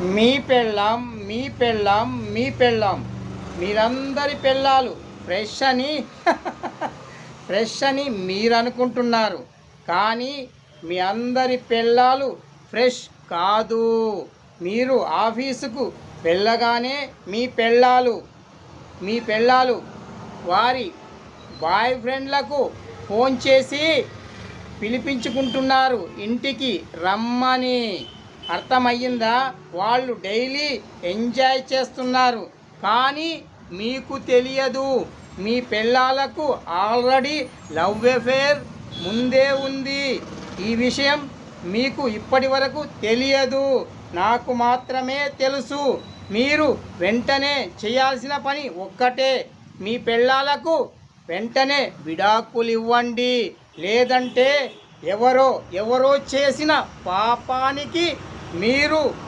మీ పెళ్ళాం మీ పెళ్ళాం మీ పెళ్ళాం. మీరందరి పెళ్ళాలు. ఫ్రెష్ అని ఫ్రెష్ అని మీరు అనుకుంటున్నారు కానీ మీ అందరి పెళ్ళాలు ఫ్రెష్ కాదు. మీరు ఆఫీసుకు వెళ్ళగానే మీ పెళ్ళాలు మీ పెళ్ళాలు వారి బాయ్ ఫ్రెండ్లకు ఫోన్ చేసి పిలిపించుకుంటున్నారు. ఇంటికి రమ్మని. అర్థమయ్యిందా? వాళ్ళు డైలీ ఎంజాయ్ చేస్తున్నారు. కానీ మీకు తెలియదు. మీ పిల్లలకు ఆల్రెడీ లవ్ అఫేర్ ముందే ఉంది. ఈ విషయం మీకు ఇప్పటి వరకు తెలియదు. నాకు మాత్రమే తెలుసు. మీరు వెంటనే చేయాల్సిన పని ఒక్కటే. మీ పిల్లలకు వెంటనే విడాకులు ఇవ్వండి లేదంటే ఎవరో ఎవరో చేసిన పాపానికి మీరు